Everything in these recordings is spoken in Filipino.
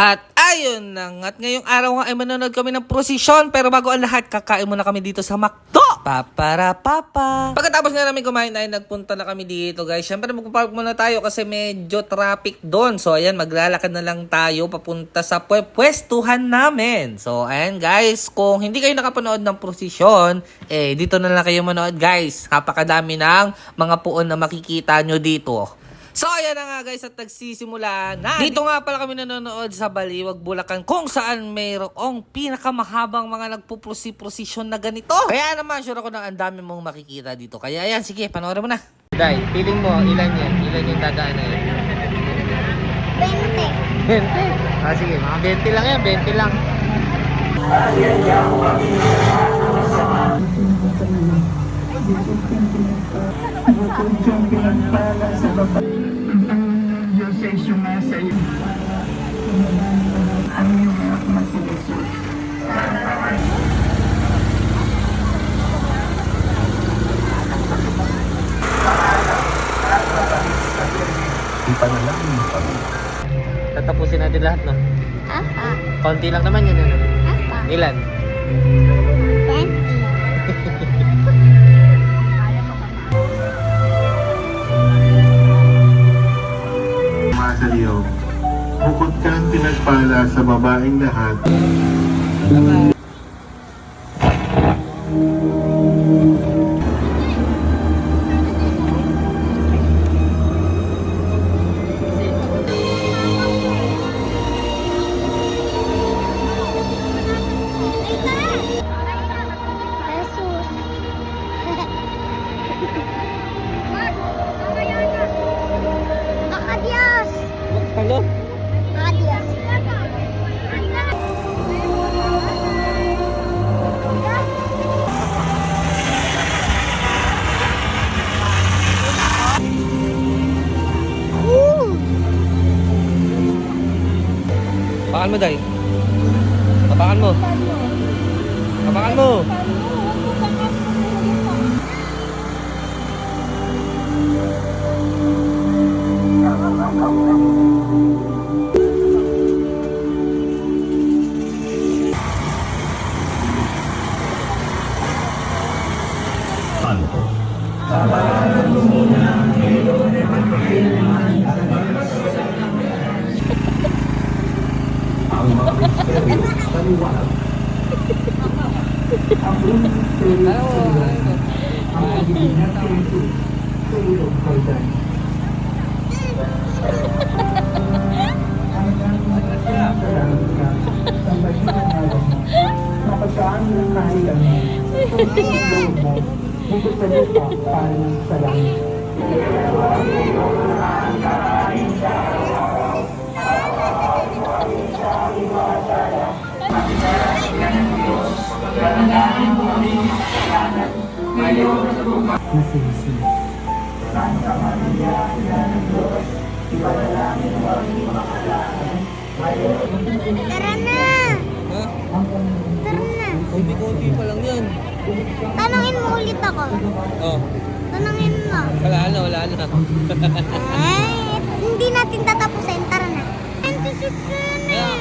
At ayun na nga. At ngayong araw nga ay manonood kami ng prosesyon. Pero bago ang lahat, kakain muna kami dito sa McDo. Papara papa. Pagkatapos nga namin kumain ay nagpunta na kami dito guys. Siyempre magpapark muna tayo kasi medyo traffic doon. So ayan, maglalakad na lang tayo papunta sa pwe- pwestuhan namin. So ayan guys, kung hindi kayo nakapanood ng prosesyon, eh dito na lang kayo manood guys. Napakadami ng mga puon na makikita nyo dito. So ayan na nga guys at nagsisimula na. Dito nga pala kami nanonood sa Baliwag, Bulacan kung saan mayroong pinakamahabang mga nagpuprosi-prosesyon na ganito. Kaya naman sure ako na ang dami mong makikita dito. Kaya ayan, sige, panoorin mo na. Day, feeling mo ilan yan? Ilan yung dadaan na yan? 20. 20. Ah sige, mga 20 lang yan, 20 lang. Diyos ay sumasayo. Ang iyong anak na si Jesus. Tatapusin natin lahat, no? Apa. Konti lang naman yun, ano? Apa. Ilan? Bukod kang pinagpala sa babaeng lahat, Jesus. Baka Diyos. Hello? Baka Diyos. Ooh. Pakan mo, Day. Papakan mo. Papakan mo. Kapagkaan ng kahit ano, tulad ng loob mo, higit sa lupa, parang sa langit. Na si Jesus. Tara na. Ha? Tara na. Kunti-kunti pa lang yan. Tanungin mo ulit ako. Oh, Tanungin mo. wala na, wala na. Ay, hindi natin tatapusin. Tara na. 26 na. Kaya,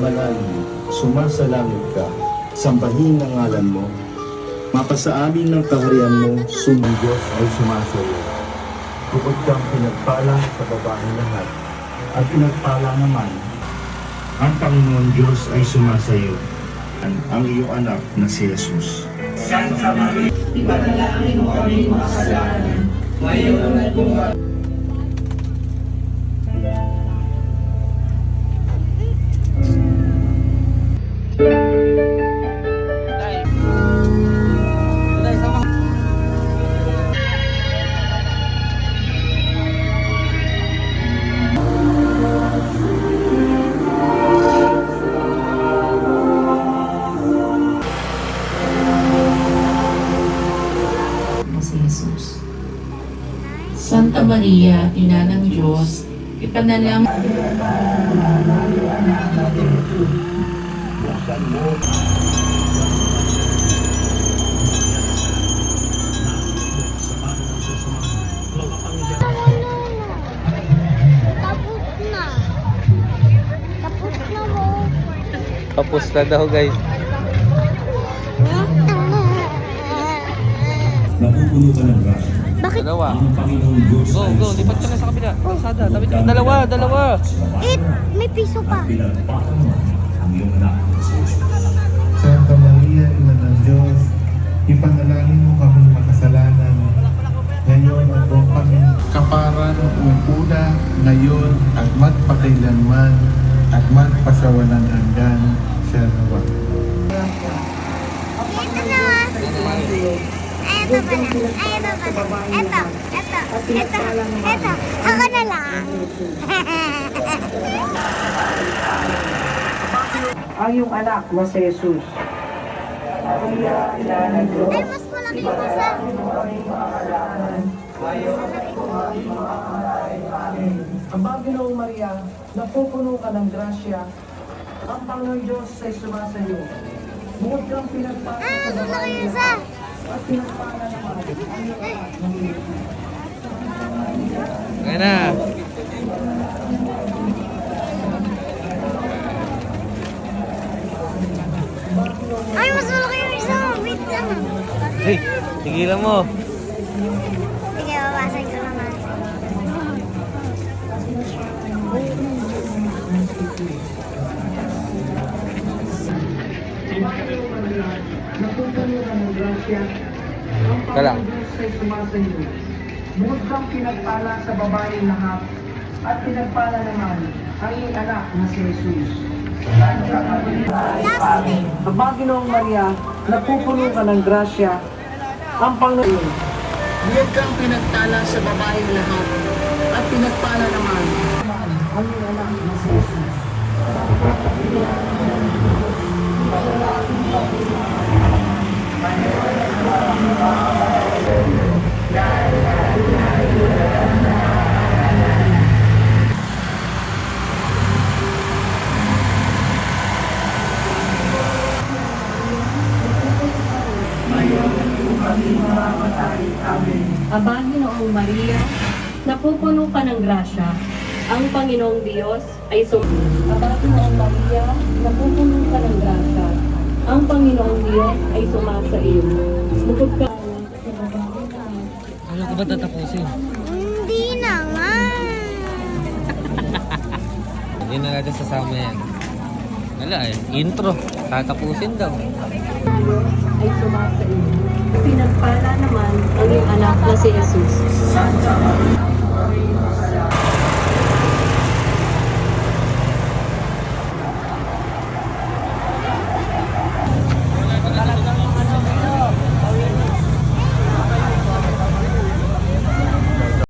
Amanali, sumasalangit ka, sambahin ang ngalan mo, mapasaamin ng kaharian mo, sumang Diyos ay sumasayo. Bukod kang pinagpala sa babae lahat, at pinagpala naman, ang Panginoon Diyos ay sumasayo, ang, ang iyong anak na si Jesus. Day. Maria, Ina ng Diyos, ipanalangin Tapos na. Tapos na mo. Tapos na daw guys. Napupuno ka ng grasya. Dalawa. Ang Go, go. Lipat ka na sa kabila. Kalsada. Tabi Dalawa, dalawa. Eh, may piso pa. ang. Santa Maria, Ina ng Diyos, ipanalangin mo kami makasalanan. Ngayon at buong kami kaparan ng una, ngayon at magpakailanman at magpasawalang hanggan. Siya nawa. Ito na. Ito pala. Ay, ito pala. Ito. Ito. Ito. Ito. Ako na lang. ang iyong anak na si Jesus. Ay, mas malaki yung isa. Ang Panginoong Maria, napupuno ka ng grasya. Ang Panginoong Diyos ay sumasa iyo. Bukod kang pinagpala Ah, sa malaki isa. Anak na. Ay, mas malaki yung isa. Wait lang. Hey, tigilan mo. Ka lang. Bukod kang pinagpala sa babae lahat at pinagpala naman ang iyong anak na si Jesus. Ang Panginoong Maria, napupuno ka ng grasya. Ang Panginoon. Bukod kang pinagpala sa babae lahat at pinagpala naman ang iyong anak na si Jesus. Aba, Ginoong Maria, napupuno ka ng grasya. Ang Panginoong Diyos ay sum... Aba, Ginoong Maria, napupuno ka ng grasya. Ang Panginoong Diyos ay sumasa iyo. Bukod ka Ano ko ba tatapusin? Hindi naman. Hindi na natin sasama yan. Wala eh. Intro. Tatapusin daw. ay sumasa iyo pinagpala naman ang iyong anak na si Jesus.